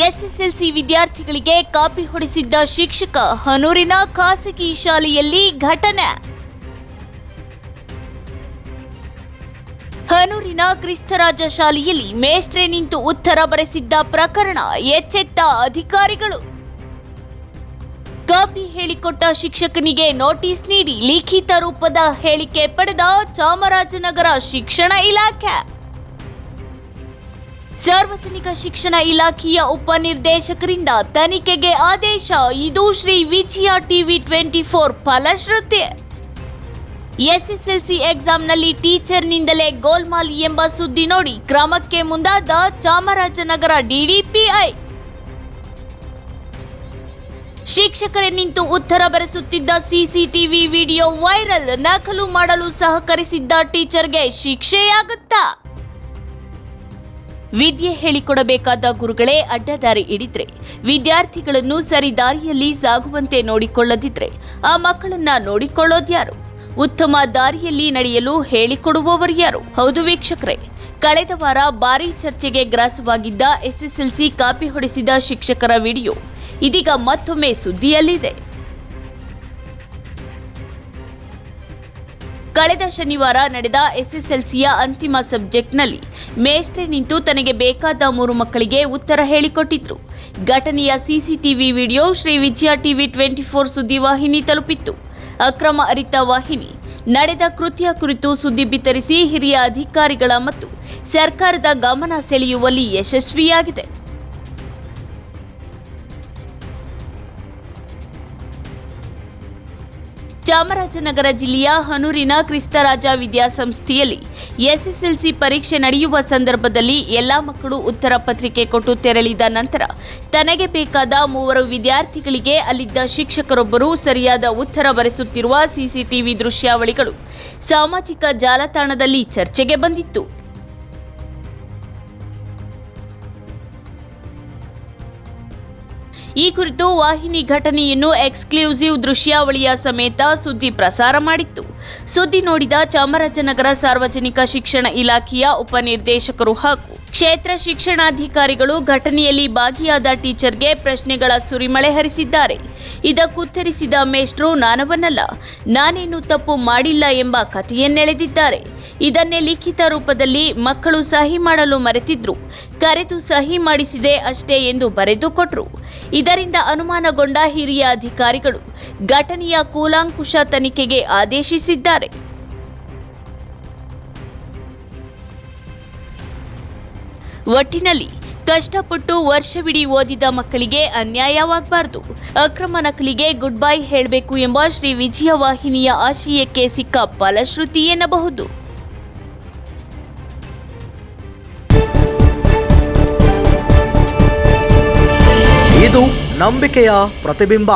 SSLC ವಿದ್ಯಾರ್ಥಿಗಳಿಗೆ copy ಹೊಡೆಸಿದ್ದ ಶಿಕ್ಷಕ ಹನೂರಿನ ಖಾಸಗಿ ಶಾಲೆಯಲ್ಲಿ ಘಟನೆ. ಹನೂರಿನ ಕ್ರಿಸ್ತರಾಜ ಶಾಲೆಯಲ್ಲಿ ಮೇಷ್ಟ್ರೆ ನಿಂತು ಉತ್ತರ ಬರೆಸಿದ್ದ ಪ್ರಕರಣ ಎಚ್ಚೆತ್ತ ಅಧಿಕಾರಿಗಳು. ಕಾಪಿ ಹೇಳಿಕೊಟ್ಟ ಶಿಕ್ಷಕನಿಗೆ ನೋಟಿಸ್ ನೀಡಿ ಲಿಖಿತ ರೂಪದ ಹೇಳಿಕೆ ಪಡೆದ ಚಾಮರಾಜನಗರ ಶಿಕ್ಷಣ ಇಲಾಖೆ. ಸಾರ್ವಜನಿಕ ಶಿಕ್ಷಣ ಇಲಾಖೆಯ ಉಪನಿರ್ದೇಶಕರಿಂದ ತನಿಖೆಗೆ ಆದೇಶ. ಇದು Shri Vijaya TV twenty four ಫಲಶ್ರುತಿ SSLC ಎಕ್ಸಾಮ್ನಲ್ಲಿ ಟೀಚರ್ನಿಂದಲೇ ಗೋಲ್ಮಾಲ್ ಎಂಬ ಸುದ್ದಿ ನೋಡಿ. ಕ್ರಮಕ್ಕೆ ಮುಂದಾದ ಚಾಮರಾಜನಗರ ಡಿಡಿಪಿಐ ಶಿಕ್ಷಕರೇ ನಿಂತು ಉತ್ತರ ಬರೆಸುತ್ತಿದ್ದ ಸಿಸಿಟಿವಿ ವಿಡಿಯೋ ವೈರಲ್. ನಕಲು ಮಾಡಲು ಸಹಕರಿಸಿದ್ದ ಟೀಚರ್ಗೆ ಶಿಕ್ಷೆಯಾಗುತ್ತಾ? ವಿದ್ಯೆ ಹೇಳಿಕೊಡಬೇಕಾದ ಗುರುಗಳೇ ಅಡ್ಡದಾರಿ ಹಿಡಿದ್ರೆ, ವಿದ್ಯಾರ್ಥಿಗಳನ್ನು ಸರಿ ದಾರಿಯಲ್ಲಿ ಸಾಗುವಂತೆ ನೋಡಿಕೊಳ್ಳದಿದ್ರೆ, ಆ ಮಕ್ಕಳನ್ನ ನೋಡಿಕೊಳ್ಳೋದ್ಯಾರು ಉತ್ತಮ ದಾರಿಯಲ್ಲಿ ನಡೆಯಲು ಹೇಳಿಕೊಡುವವರು ಯಾರು? ಹೌದು ವೀಕ್ಷಕರೇ, ಕಳೆದ ವಾರ ಭಾರೀ ಚರ್ಚೆಗೆ ಗ್ರಾಸವಾಗಿದ್ದ ಎಸ್ಎಸ್ಎಲ್ಸಿ ಕಾಪಿ ಹೊಡೆಸಿದ ಶಿಕ್ಷಕರ ವಿಡಿಯೋ ಇದೀಗ ಮತ್ತೊಮ್ಮೆ ಸುದ್ದಿಯಲ್ಲಿದೆ. ಕಳೆದ ಶನಿವಾರ ನಡೆದ ಎಸ್ಎಸ್ಎಲ್ಸಿಯ ಅಂತಿಮ ಸಬ್ಜೆಕ್ಟ್ನಲ್ಲಿ ಮೇಷ್ಟ್ರೆ ನಿಂತು ತನಗೆ ಬೇಕಾದ ಮೂರು ಮಕ್ಕಳಿಗೆ ಉತ್ತರ ಹೇಳಿಕೊಟ್ಟಿದ್ರು. ಘಟನೆಯ CCTV video Sri Vijaya TV twenty four ಸುದ್ದಿವಾಹಿನಿ ತಲುಪಿತ್ತು. ಅಕ್ರಮ ಅರಿತ ವಾಹಿನಿ. ನಡೆದ ಕೃತ್ಯ ಕುರಿತು ಸುದ್ದಿ ಬಿತ್ತರಿಸಿ ಹಿರಿಯ ಅಧಿಕಾರಿಗಳ ಮತ್ತು ಸರ್ಕಾರದ ಗಮನ ಸೆಳೆಯುವಲ್ಲಿ ಯಶಸ್ವಿಯಾಗಿದೆ. ಚಾಮರಾಜನಗರ ಜಿಲ್ಲೆಯ ಹನೂರಿನ ಕ್ರಿಸ್ತರಾಜ ವಿದ್ಯಾಸಂಸ್ಥೆಯಲ್ಲಿ ಎಸ್ಎಸ್ಎಲ್ಸಿ ಪರೀಕ್ಷೆ ನಡೆಯುವ ಸಂದರ್ಭದಲ್ಲಿ ಎಲ್ಲಾ ಮಕ್ಕಳು ಉತ್ತರ ಪತ್ರಿಕೆ ಕೊಟ್ಟು ತೆರಳಿದ ನಂತರ ತನಗೆ ಬೇಕಾದ ಮೂವರು ವಿದ್ಯಾರ್ಥಿಗಳಿಗೆ ಅಲ್ಲಿದ್ದ ಶಿಕ್ಷಕರೊಬ್ಬರು ಸರಿಯಾದ ಉತ್ತರ ಬರೆಸುತ್ತಿರುವ ಸಿಸಿಟಿವಿ ದೃಶ್ಯಾವಳಿಗಳು ಸಾಮಾಜಿಕ ಜಾಲತಾಣದಲ್ಲಿ ಚರ್ಚೆಗೆ ಬಂದಿತ್ತು. ಈ ಕುರಿತು ವಾಹಿನಿ ಘಟನೆಯನ್ನು ಎಕ್ಸ್ಕ್ಲೂಸಿವ್ ದೃಶ್ಯಾವಳಿಯ ಸಮೇತ ಸುದ್ದಿ ಪ್ರಸಾರ ಮಾಡಿತ್ತು. ಸುದ್ದಿ ನೋಡಿದ ಚಾಮರಾಜನಗರ ಸಾರ್ವಜನಿಕ ಶಿಕ್ಷಣ ಇಲಾಖೆಯ ಉಪನಿರ್ದೇಶಕರು ಹಾಗೂ ಕ್ಷೇತ್ರ ಶಿಕ್ಷಣಾಧಿಕಾರಿಗಳು ಘಟನೆಯಲ್ಲಿ ಭಾಗಿಯಾದ ಟೀಚರ್ಗೆ ಪ್ರಶ್ನೆಗಳ ಸುರಿಮಳೆ ಹರಿಸಿದ್ದಾರೆ. ಇದಕ್ಕುತ್ತರಿಸಿದ ಮೇಷ್ಟ್ರು, ನಾನವನಲ್ಲ, ನಾನೇನು ತಪ್ಪು ಮಾಡಿಲ್ಲ ಎಂಬ ಕಥೆಯನ್ನೆಳೆದಿದ್ದಾರೆ. ಇದನ್ನೇ ಲಿಖಿತ ರೂಪದಲ್ಲಿ ಮಕ್ಕಳು ಸಹಿ ಮಾಡಲು ಮರೆತಿದ್ರು. ಕರೆದು ಸಹಿ ಮಾಡಿಸಿದೆ ಅಷ್ಟೇ ಎಂದು ಬರೆದು ಕೊಟ್ರು ಇದರಿಂದ ಅನುಮಾನಗೊಂಡ ಹಿರಿಯ ಅಧಿಕಾರಿಗಳು ಘಟನೆಯ ಕೂಲಾಂಕುಷ ತನಿಖೆಗೆ ಆದೇಶಿಸಿದ್ದಾರೆ. ಒಟ್ಟಿನಲ್ಲಿ ಕಷ್ಟಪಟ್ಟು ವರ್ಷವಿಡೀ ಓದಿದ ಮಕ್ಕಳಿಗೆ ಅನ್ಯಾಯವಾಗಬಾರದು. ಅಕ್ರಮ ನಕಲಿಗೆ ಗುಡ್ ಬೈ ಹೇಳಬೇಕು ಎಂಬ ಶ್ರೀ ವಿಜಯ ವಾಹಿನಿಯ ಆಶಯಕ್ಕೆ ಸಿಕ್ಕ ಫಲಶ್ರುತಿ ಎನ್ನಬಹುದು. ಇದು ನಂಬಿಕೆಯ ಪ್ರತಿಬಿಂಬ.